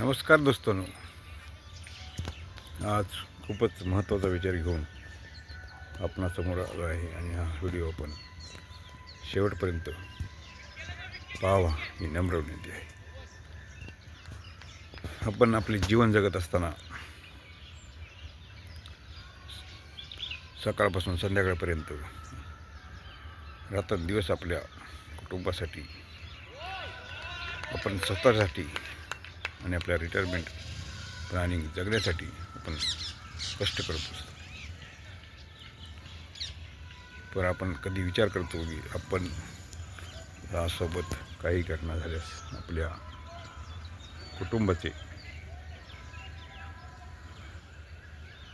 नमस्कार दोस्तांनो. आज खूपच महत्त्वाचा विचार घेऊन आपणासमोर आलो आहे आणि हा व्हिडिओ आपण शेवटपर्यंत पाहावा ही नम्र विनंती आहे. आपण आपले जीवन जगत असताना सकाळपासून संध्याकाळपर्यंत रात्र दिवस आपल्या कुटुंबासाठी आपण स्वतःसाठी आणि आपल्या रिटायरमेंट प्लॅनिंग जगण्यासाठी आपण कष्ट करत असतो. पण आपण कधी विचार करतो की आपण यासोबत काही घटना झाल्यास आपल्या कुटुंबाचे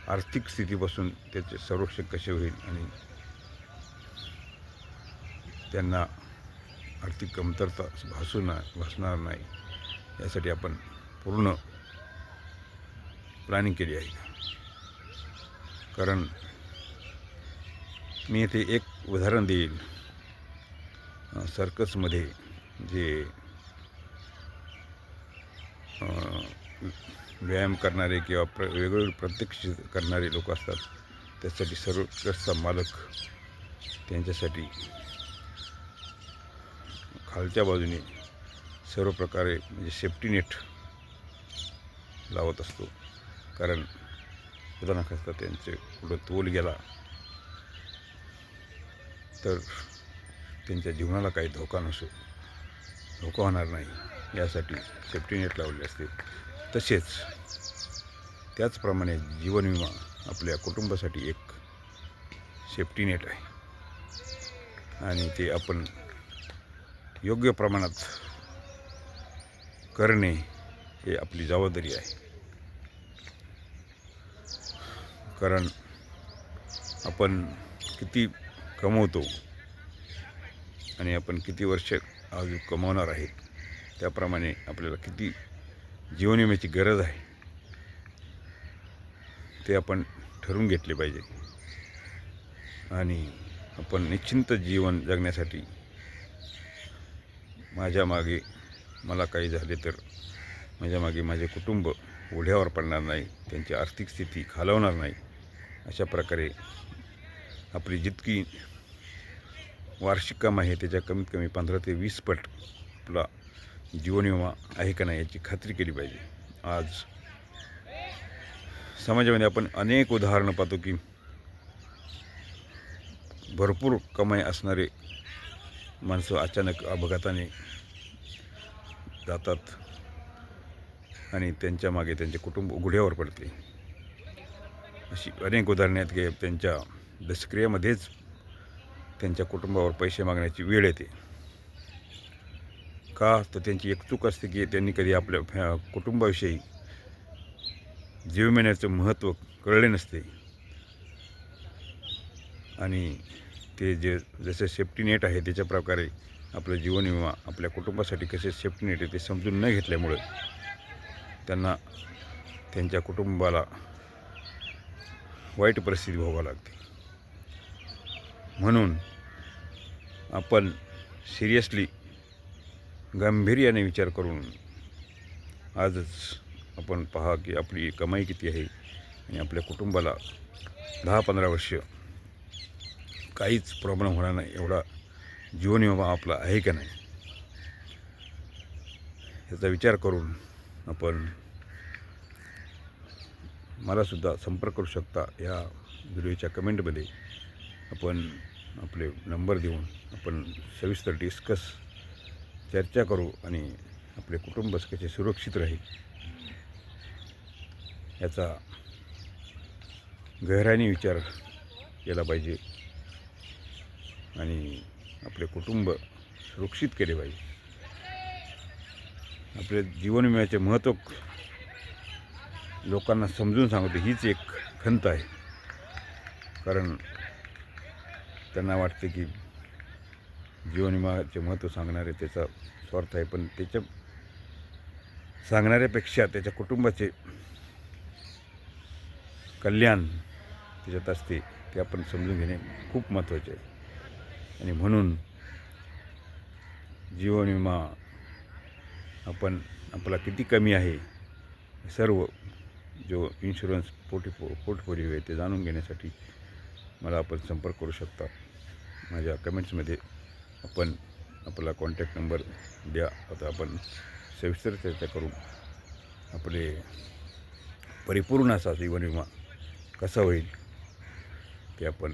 आर्थिक स्थितीपासून त्याचे संरक्षण कसे होईल आणि त्यांना आर्थिक कमतरता भासू ना भासणार नाही यासाठी आपण पूर्ण प्लॅनिंग केली आहे. कारण मी येथे एक उदाहरण देईल. सर्कसमध्ये जे व्यायाम करणारे किंवा प्र वेगवेगळे प्रत्यक्ष करणारे लोक असतात. त्यासाठी सर्वोत्कृष्ट मालक त्यांच्यासाठी खालच्या बाजूने सर्व प्रकारे म्हणजे सेफ्टी नेट लावत असतो. कारण उदाहरणाकरता त्यांचे कुठं तोल गेला तर त्यांच्या जीवनाला काही धोका नसो. धोका होणार नाही. यासाठी सेफ्टी नेट लावले असते. तसेच त्याचप्रमाणे जीवन विमा आपल्या कुटुंबासाठी एक सेफ्टी नेट आहे. आणि ते आपण योग्य प्रमाणात करणे हे आपली जबाबदारी आहे. कारण आपण किती कमवतो आणि आपण किती वर्ष आज कमावणार आहे त्याप्रमाणे आपल्याला किती जीवन विम्याची गरज आहे ते आपण ठरवून घेतले पाहिजे. आणि आपण निश्चिंत जीवन जगण्यासाठी माझ्या मागे मला काही झाले तर माझ्या मागे माझे कुटुंब ओढ्यावर पडणार नाही त्यांची आर्थिक स्थिती खालवणार नाही अशा प्रकारे आपली जितकी वार्षिक कमाई आहे त्याच्या कमीत कमी पंधरा ते वीस पट आपला जीवन विमा आहे का नाही याची खात्री केली पाहिजे. आज समाजामध्ये आपण अनेक उदाहरणं पाहतो की भरपूर कमाई असणारे माणसं अचानक अपघाताने जातात. आणि त्यांच्या मागे त्यांचे कुटुंब उघड्यावर पडते. अशी अनेक उदाहरणे आहेत की त्यांच्या दशक्रियेमध्येच त्यांच्या कुटुंबावर पैसे मागण्याची वेळ येते. का? तर त्यांची एक चूक असते की त्यांनी कधी आपल्या फॅ कुटुंबाविषयी जीव महत्त्व कळले नसते. आणि ते जे जसे सेफ्टी नेट आहे त्याच्या प्रकारे आपलं जीवन विमा आपल्या कुटुंबासाठी कसे सेफ्टी नेट आहे ते समजून न घेतल्यामुळं त्यांना त्यांच्या कुटुंबाला वाईट परिस्थिती भोगावी लागते. म्हणून आपण सिरियसली गांभीर्याने विचार करून आजच आपण पहा की आपली कमाई किती आहे आणि आपल्या कुटुंबाला दहा पंधरा वर्ष काहीच प्रॉब्लेम होणार नाही एवढा जीवन विमा आपला आहे का नाही? याचा विचार करून आपण मलासुद्धा संपर्क करू शकता या व्हिडिओच्या कमेंटमध्ये. आपण आपले नंबर देऊन आपण सविस्तर डिस्कस चर्चा करू आणि आपले कुटुंब कसे सुरक्षित राहील याचा गहराने विचार केला पाहिजे आणि आपले कुटुंब सुरक्षित केले पाहिजे. आपले जीवन विम्याचे महत्त्व लोकांना समजून सांगतो हीच एक खंत आहे. कारण त्यांना वाटते की जीवन विमाचे महत्त्व सांगणारे त्याचा स्वार्थ आहे पण त्याच्या सांगणाऱ्यापेक्षा त्याच्या कुटुंबाचे कल्याण त्याच्यात असते ते आपण समजून घेणे खूप महत्त्वाचे आहे. आणि म्हणून जीवन विमा आपण आपला किती कमी आहे सर्व जो इन्शुरन्स पोर्टिफो पोर्टफोलिओ आहे ते जाणून घेण्यासाठी मला आपण संपर्क करू शकता. माझ्या कमेंट्समध्ये आपण आपला कॉन्टॅक्ट नंबर द्या. आता आपण सविस्तर चर्चा करून आपले परिपूर्ण असा जीवन विमा कसा होईल ते आपण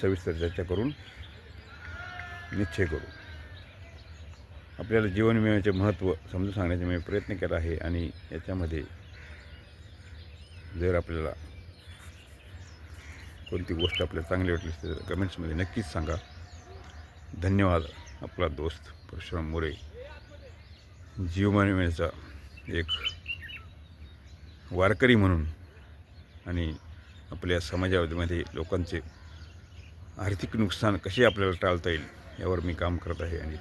सविस्तर चर्चा करून निश्चय करू. आपल्याला जीवन विम्याचे महत्त्व समजून सांगण्याचा मी प्रयत्न केला आहे आणि याच्यामध्ये जर आपल्याला कोणती गोष्ट आपल्याला चांगली वाटली तर कमेंट्समध्ये नक्कीच सांगा. धन्यवाद आपला दोस्त परशुराम मोरे. जीवन विम्याचा एक वारकरी म्हणून आणि आपल्या समाजामध्ये लोकांचे आर्थिक नुकसान कसे आपल्याला टाळता येईल यावर मी काम करत आहे आणि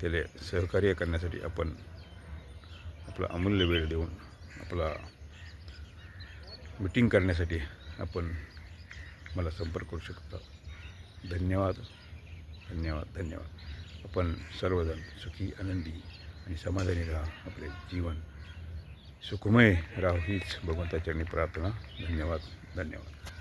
त्याला सहकार्य करण्यासाठी आपण आपला अमूल्य वेळ देऊन आपला मिटिंग करण्यासाठी आपण मला संपर्क करू शकता. धन्यवाद. धन्यवाद. धन्यवाद. आपण सर्वजण सुखी आनंदी आणि समाधानी राहा. आपले जीवन सुखमय राहो हीच भगवंताचरणी प्रार्थना. धन्यवाद. धन्यवाद.